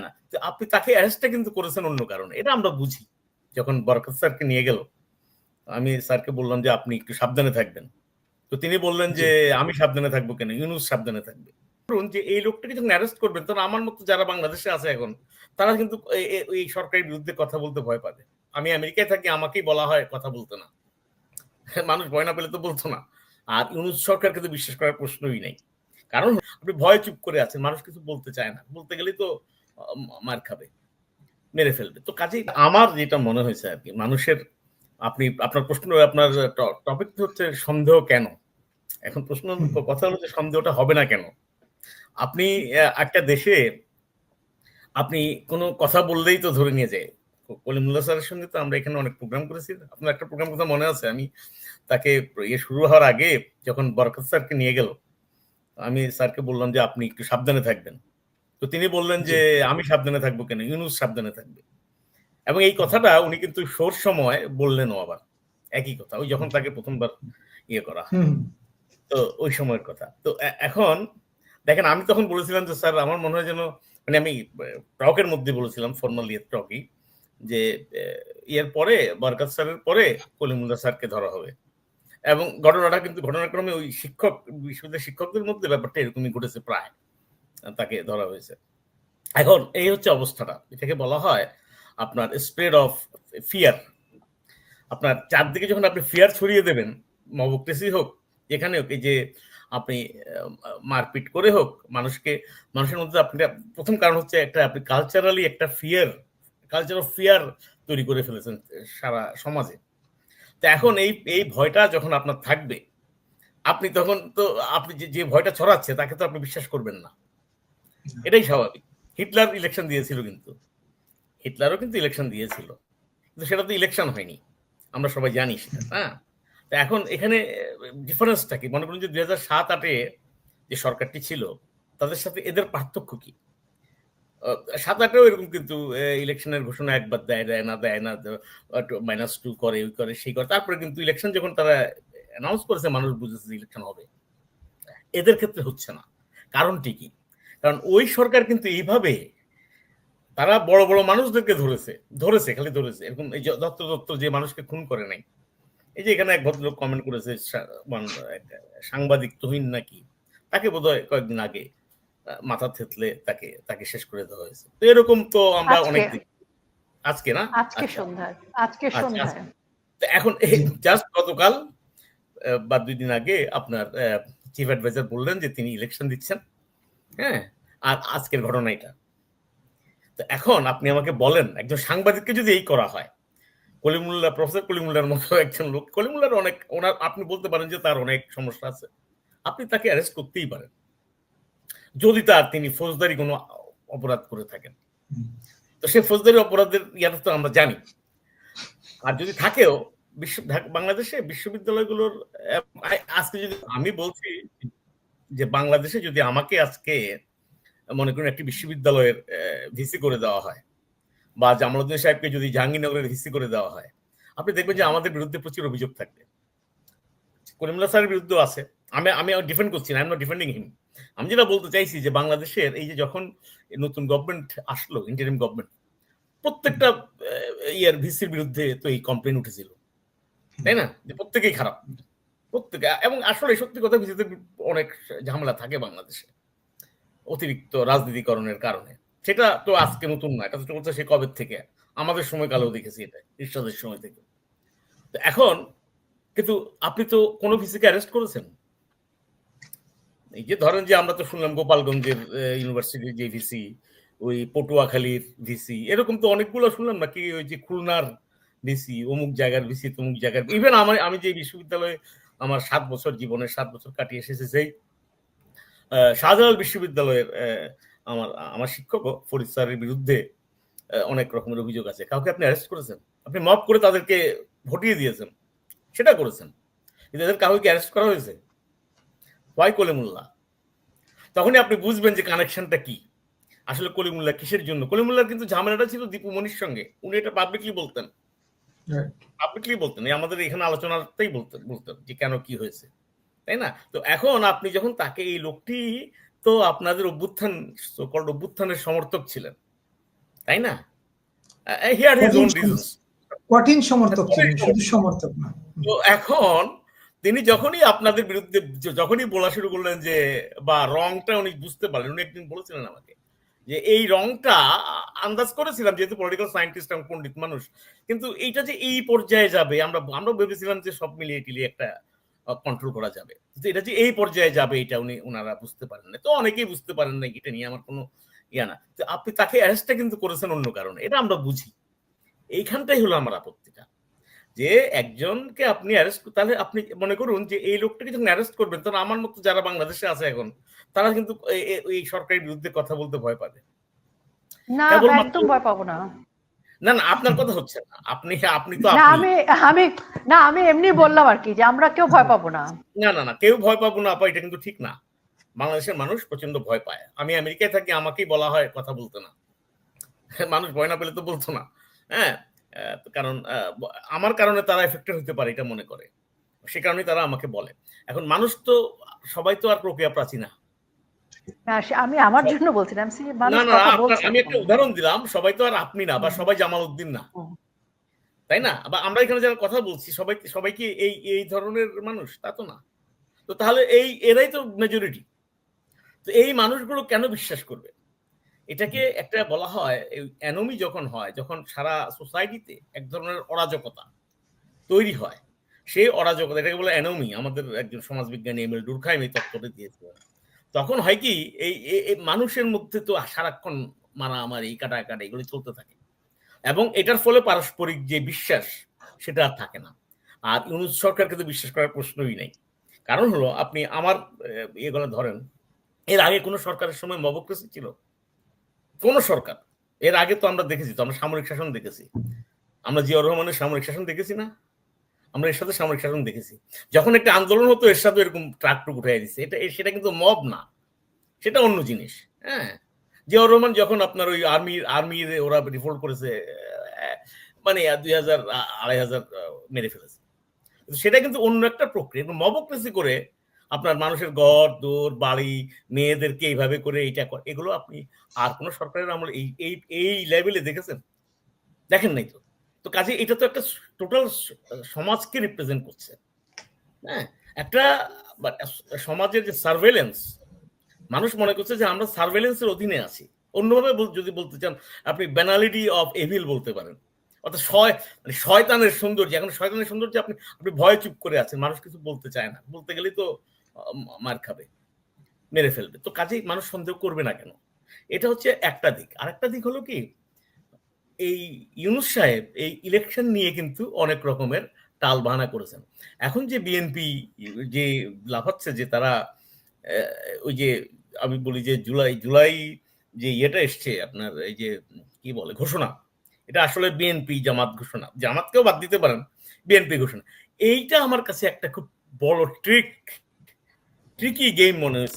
না? আপনি তাকে অ্যারেস্টটা কিন্তু করেছেন অন্য কারণে। এটা আমরা বুঝি। যখন বরকত স্যারকে নিয়ে গেল আমি স্যারকে বললাম যে আপনি একটু সাবধানে থাকবেন। তো তিনি বললেন যে আমি সাবধানে থাকব কেন? ইউনুস সাবধানে থাকবে। ধরুন যে এই লোকটাকে যখন অ্যারেস্ট করবেন তখন আমার মতো যারা বাংলাদেশে আছে এখন তারা কিন্তু এই সরকারের বিরুদ্ধে কথা বলতে ভয় পাবে। আমি আমেরিকায় থাকি আমাকেই বলা হয় কথা বলতে না। মানুষ ভয় না পেলে তো বলতো না। আর ইউনুস সরকারকে তো বিশ্বাস করার প্রশ্নই নেই। কারণ আপনি ভয় চুপ করে আছেন মানুষ কিছু বলতে চায় না। বলতে গেলেই তো মার খাবে মেরে ফেলবে। তো কাজেই আমার যেটা মনে হয়েছে আর কি মানুষের আপনি আপনার প্রশ্ন আপনার টপিক হচ্ছে সন্দেহ কেন? এখন প্রশ্ন কথা হলো যে সন্দেহটা হবে না কেন? আপনি একটা দেশে আপনি কোনো কথা বললেই তো ধরে নিয়ে যায়। কলিমুল্লাহ স্যারের সঙ্গে তো আমরা এখানে অনেক প্রোগ্রাম করেছি। আপনার একটা প্রোগ্রাম কথা মনে আছে? আমি তাকে ইয়ে শুরু হওয়ার আগে যখন বরকত স্যারকে নিয়ে গেল আমি স্যারকে বললাম যে আপনি একটু সাবধানে থাকবেন। তো তিনি বললেন যে আমি সাবধানে থাকব কেন? ইউনুস সাবধানে থাকবে। এবং এই কথাটা উনি কিন্তু সোর সময় বললেনও আবার। একই কথা ওই যখন তাকে প্রথমবার ইয়ে করা। তো ওই সময়ের কথা। তো এখন দেখেন আমি তখন বলেছিলাম যে স্যার আমার মনে হয় যেন মানে আমি টকের মধ্যে বলেছিলাম ফর্মাল ইয়ে টকই যে ইয়ের পরে বরকাত স্যারের পরে কলিমুল্লাহ স্যারকে ধরা হবে। এবং ঘটনাটা কিন্তু ঘটনাক্রমে ওই শিক্ষক বিশ্ববিদ্যালয়ের শিক্ষকদের মধ্যে ব্যাপারটা এরকমই ঘটেছে প্রায়। তাকে ধরা হয়েছে। এখন এই হচ্ছে অবস্থাটা। এটাকে বলা হয় আপনার স্প্রেড অফ ফিয়ার আপনার চারদিকে যখন আপনি ফিয়ার ছড়িয়ে দেবেন মবক্রেসি হোক, যেখানে হোক, এই যে আপনি মারপিট করে হোক, মানুষকে, মানুষের মধ্যে আপনি প্রথম কারণ হচ্ছে একটা, আপনি কালচারালি একটা ফিয়ার কালচার অফ ফিয়ার তৈরি করে ফেলেছেন সারা সমাজে। তো এখন এই এই ভয়টা যখন আপনার থাকবে, আপনি তখন তো, আপনি যে যে ভয়টা ছড়াচ্ছে, তাকে তো আপনি বিশ্বাস করবেন না। এটাই স্বাভাবিক। হিটলার ইলেকশন দিয়েছিল কিন্তু। হিটলারও কিন্তু ইলেকশন দিয়েছিল। কিন্তু সেটা তো ইলেকশন হয়নি। আমরা সবাই জানি সেটা হ্যাঁ? তো এখন এখানে ডিফারেন্সটা কি? মনে করুন যে দুই হাজার সাত আটে যে সরকারটি ছিল, তাদের সাথে এদের পার্থক্য কি? সাত আটেও এরকম কিন্তু ইলেকশনের ঘোষণা একবার দেয় দেয় না দেয় না মাইনাস টু করে, ওই করে, সেই করে। তারপরে কিন্তু ইলেকশন যখন তারা অ্যানাউন্স করেছে, মানুষ বুঝেছে ইলেকশন হবে। এদের ক্ষেত্রে হচ্ছে না। কারণটি কি? কারণ ওই সরকার কিন্তু এইভাবে তারা বড় বড় মানুষদেরকে ধরেছে ধরেছে খালি ধরেছে। এরকম এই দত্ত দত্ত যে মানুষকে খুন করে নাই। এই যে এখানে এক ভদ্রলোক কমেন্ট করেছে মান- সাংবাদিক তুহিন নাকি তাকে বোধহয় কয়েকদিন আগে মাথা থেতলে তাকে তাকে শেষ করে দেওয়া হয়েছে। তো এরকম তো আমরা অনেক। আজকে না? আজকে আচ্ছা। সন্ধ্যায় আজকে আচ্ছা, সন্ধ্যায়। তো এখন জাস্ট গতকাল বা দুই দিন আগে আপনার চিফ অ্যাডভাইজার বললেন যে তিনি ইলেকশন দিচ্ছেন। হ্যাঁ? আর আজকের ঘটনা এটা। তো এখন আপনি আমাকে বলেন, একজন সাংবাদিককে যদি এই করা হয়, কলিমুল্লাহ, প্রফেসর কলিমুল্লার মতো একজন লোক কলিমুল্লার অনেক, ওনার, আপনি বলতে পারেন যে তার অনেক সমস্যা আছে। আপনি তাকে অ্যারেস্ট করতেই পারেন। যদি তার তিনি ফৌজদারি কোনো অপরাধ করে থাকেন। তো সে ফৌজদারি অপরাধের ইয়াটা তো আমরা জানি। আর যদি থাকেও, বিশ্ব, বাংলাদেশে বিশ্ববিদ্যালয়গুলোর আজকে যদি আমি বলছি যে বাংলাদেশে যদি আমাকে আজকে মনে করুন একটি বিশ্ববিদ্যালয়ের ভিসি করে দেওয়া হয় বা জামালউদ্দিন সাহেবকে যদি জাহাঙ্গীরনগরের ভিসি করে দেওয়া হয়, আপনি দেখবেন যে আমাদের বিরুদ্ধে প্রচুর অভিযোগ থাকবে। করিমুল্লাহ স্যারের বিরুদ্ধেও আছে। আমি আমি ডিফেন্ড করছি না I am not defending him আমি যেটা বলতে চাইছি যে বাংলাদেশের এই যে যখন নতুন গভর্নমেন্ট আসলো ইন্টারিম গভর্নমেন্ট প্রত্যেকটা ইয়ার ভিসির বিরুদ্ধে তো এই কমপ্লেন উঠেছিল। তাই না? যে প্রত্যেকেই খারাপ। প্রত্যেকে এবং আসলে সত্যি কথা ভিসিতে অনেক ঝামেলা থাকে বাংলাদেশে, অতিরিক্ত রাজনীতিকরণের কারণে। সেটা তো আজকে নতুন না, এটা তো চলছে সে কবে থেকে? আমাদের সময়কালেও দেখেছি এটা ইরশাদের সময় থেকে। তো এখন কিন্তু আপনি তো কোনো ভিসিকে অ্যারেস্ট করেছেন? এই যে ধরেন যে আমরা তো শুনলাম গোপালগঞ্জের ইউনিভার্সিটির যে ভিসি ওই পটুয়াখালীর ভিসি এরকম তো অনেকগুলো শুনলাম নাকি ওই যে খুলনার ভিসি অমুক জায়গার ভিসি তমুক জায়গার ইভেন আমার, আমি যে বিশ্ববিদ্যালয়ে আমার সাত বছর, জীবনের সাত বছর কাটিয়ে এসেছে সেই শাহজালাল বিশ্ববিদ্যালয়ের আমার আমার শিক্ষক ফরিদ স্যারের বিরুদ্ধে অনেক রকমের অভিযোগ আছে। কাউকে আপনি অ্যারেস্ট করেছেন? আপনি মপ করে তাদেরকে ভটিয়ে দিয়েছেন। সেটা করেছেন। কিন্তু এদের কাউকে অ্যারেস্ট করা হয়েছে? ওয়াই কলিমুল্লাহ তখনই আপনি বুঝবেন যে কানেকশনটা কি। আসলে কলিমুল্লাহ কিসের জন্য? কলিমুল্লাহ কিন্তু ঝামেলাটা ছিল দীপু মনির সঙ্গে। উনি এটা পাবলিকলি বলতেন. পাবলিকলি বলতেন আমাদের এখানে আলোচনাতেই বলতেন বলতেন যে কেন কি হয়েছে তাই না? তো এখন আপনি যখন তাকে এই লোকটি তো আপনাদের অভ্যুত্থান সকল অভ্যুত্থানের সমর্থক ছিলেন তাই না? হিয়ার হিজ ওন রিজনস কঠিন সমর্থক ছিলেন শুধু সমর্থক না। তো এখন তিনি যখনই আপনাদের বিরুদ্ধে যখনই বলা শুরু করলেন যে বা রংটা উনি বুঝতে পারলেন উনি একদিন বলেছিলেন আমাকে যে এই রংটা আন্দাজ করেছিলাম, যেহেতু পলিটিক্যাল সায়েন্টিস্ট এবং পণ্ডিত মানুষ, কিন্তু এইটা যে এই পর্যায়ে যাবে, আমরা আমরা ভেবেছিলাম যে সব মিলিয়ে টিলিয়ে একটা কন্ট্রোল করা যাবে। কিন্তু এটা যে এই পর্যায়ে যাবে, এটা উনি ওনারা বুঝতে পারেন না। তো অনেকেই বুঝতে পারেন না এটা নিয়ে আমার কোনো ইয়া না। তো আপনি তাকে অ্যারেস্টটা কিন্তু করেছেন অন্য কারণে, এটা আমরা বুঝি। এইখানটাই হলো আমার আপত্তিটা। যে একজনকে আপনি অ্যারেস্ট তাহলে আপনি মনে করুন যে এই লোকটাকে যখন অ্যারেস্ট করবেন তখন আমার মতো যারা বাংলাদেশে আছে এখন তারা কিন্তু এই সরকারের বিরুদ্ধে কথা বলতে ভয় পাবে। না একদম ভয় পাবো না। না না আপনার কথা হচ্ছে না। আপনি আপনি তো আমি আমি না আমি এমনি বললাম আর কি যে আমরা কেউ ভয় পাবো না। না না না কেউ ভয় পাবো না আপা এটা কিন্তু ঠিক না। বাংলাদেশের মানুষ প্রচণ্ড ভয় পায়। আমি আমেরিকায় থাকি আমাকেই বলা হয় কথা বলতে না। মানুষ ভয় না পেলে তো বলতো না। হ্যাঁ? কারণ আমার কারণে তারা এফেক্টেড হতে পারে এটা মনে করে। সে কারণে তারা আমাকে বলে। এখন মানুষ তো সবাই তো আর প্রক্রিয়া প্রাচী না। আমি আমার জন্য বলছিলাম না না আমি একটা উদাহরণ দিলাম সবাই তো আর আপনি না বা সবাই জামাল উদ্দিন না। তাই না? বা আমরা এখানে যারা কথা বলছি সবাই সবাই কি এই এই ধরনের মানুষ? তা তো না। তো তাহলে এই এরাই তো মেজরিটি তো এই মানুষগুলো কেন বিশ্বাস করবে? এটাকে একটা বলা হয় অ্যানোমি যখন হয়, যখন সারা সোসাইটিতে এক ধরনের অরাজকতা তৈরি হয়, সেই অরাজকতা, এটাকে বলে অ্যানোমি, আমাদের একজন সমাজবিজ্ঞানী এম এল ডুরখাইম এই তত্ত্বটা দিয়েছিলেন। তখন হয় কি, এই, এই- এই মানুষের মধ্যে তো সারাক্ষণ মারামারি, কাটাকাটি এগুলো চলতে থাকে এবং এটার ফলে পারস্পরিক যে বিশ্বাস, সেটা আর থাকে না। আর ইউনুস সরকারকে তো বিশ্বাস করার প্রশ্নই নেই। কারণ হলো, আপনি আমার এগুলো ধরেন, এর আগে কোনো সরকারের সময় মবক্রেসি ছিল? কোন সরকার, এর আগে তো আমরা দেখেছি, তো আমরা সামরিক শাসন দেখেছি। আমরা জিয়াউর রহমানের সামরিক শাসন দেখেছি না? আমরা এর সাথে সামরিক শাসন দেখেছি। যখন একটা আন্দোলন হতো, এর সাথে এরকম ট্রাক টুক উঠে দিচ্ছে এটা সেটা কিন্তু মব না। সেটা অন্য জিনিস হ্যাঁ? জিয়াউর রহমান যখন আপনার ওই আর্মি আর্মির ওরা রিভোল্ট করেছে মানে দুই হাজার আড়াই হাজার মেরে ফেলেছে। সেটা কিন্তু অন্য একটা প্রক্রিয়া। মবক্রেসি করে আপনার মানুষের ঘর, দোর, বাড়ি, মেয়েদেরকে এইভাবে করে এইটা এগুলো আপনি আর কোন সরকারের আমল এই এই এই লেভেলে দেখেছেন? দেখেন নাই তো? তো কাজে এটা তো একটা টোটাল সমাজকে রিপ্রেজেন্ট করছে। হ্যাঁ? একটা সমাজের যে সার্ভেলেন্স মানুষ মনে করছে যে আমরা সার্ভেলেন্সের অধীনে আছি। অন্যভাবে যদি বলতে চান, আপনি ব্যানালিটি অফ এভিল বলতে পারেন। অর্থাৎ শয় মানে শয়তানের সৌন্দর্য, এখন শয়তানের সৌন্দর্য আপনি আপনি ভয় চুপ করে আছেন, মানুষ কিছু বলতে চায় না। বলতে গেলেই তো মার খাবে, মেরে ফেলবে। তো কাজেই মানুষ সন্দেহ করবে না কেন? এটা হচ্ছে একটা দিক। আরেকটা দিক হলো কি, এই ইউনুস সাহেব এই ইলেকশন নিয়ে কিন্তু অনেক রকমের টাল বাহানা করেছেন। এখন যে বিএনপি যে লাফাচ্ছে, যে তারা ওই যে আমি বলি যে জুলাই জুলাই যে ইয়েটা এসছে আপনার, এই যে কি বলে, ঘোষণা। এটা আসলে বিএনপি জামাত ঘোষণা। জামাতকেও বাদ দিতে পারেন, বিএনপি ঘোষণা। এইটা আমার কাছে একটা খুব বড় ট্রিক ট্রিকি গেম মনে হয়েছে